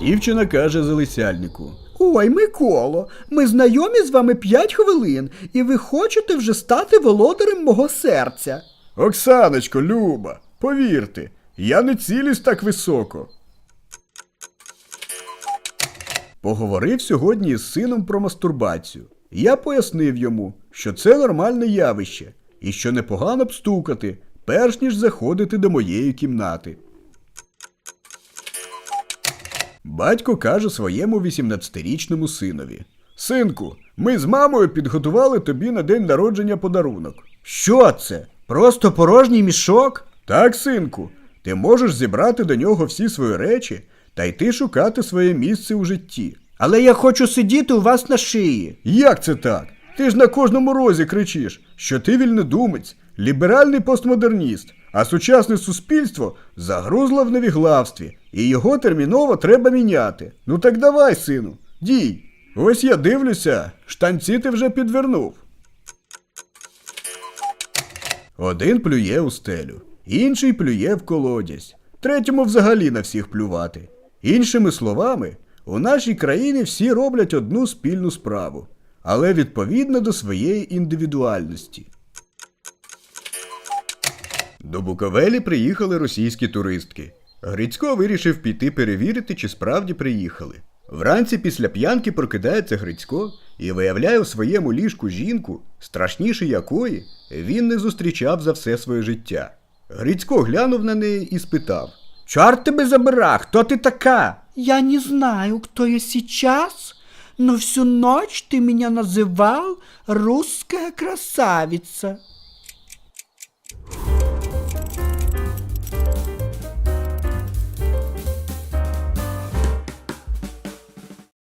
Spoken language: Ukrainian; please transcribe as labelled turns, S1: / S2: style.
S1: Дівчина каже залицяльнику.
S2: Ой, Миколо, ми знайомі з вами п'ять хвилин, і ви хочете вже стати володарем мого серця.
S1: Оксаночко, Люба, повірте, я не цілюсь так високо. Поговорив сьогодні із сином про мастурбацію. Я пояснив йому, що це нормальне явище, і що непогано б стукати, перш ніж заходити до моєї кімнати. Батько каже своєму 18-річному синові: Синку, ми з мамою підготували тобі на день народження подарунок.
S2: Що це? Просто порожній мішок?
S1: Так, синку, ти можеш зібрати до нього всі свої речі та йти шукати своє місце у житті.
S2: Але я хочу сидіти у вас на шиї.
S1: Як це так? Ти ж на кожному розі кричиш, що ти вільнодумець, ліберальний постмодерніст, а сучасне суспільство загрузло в невіглавстві, і його терміново треба міняти. Ну так давай, сину, дій. Ось я дивлюся, штанці ти вже підвернув. Один плює у стелю, інший плює в колодязь, третьому взагалі на всіх плювати. Іншими словами, у нашій країні всі роблять одну спільну справу, але відповідно до своєї індивідуальності. До Буковелі приїхали російські туристки. Грицько вирішив піти перевірити, чи справді приїхали. Вранці після п'янки прокидається Грицько і виявляє у своєму ліжку жінку, страшніше якої він не зустрічав за все своє життя. Грицько глянув на неї і спитав:
S2: Чорт тебе забира, хто ти така? Я не знаю, кто я сейчас, но всю ночь ты меня называл русская красавица.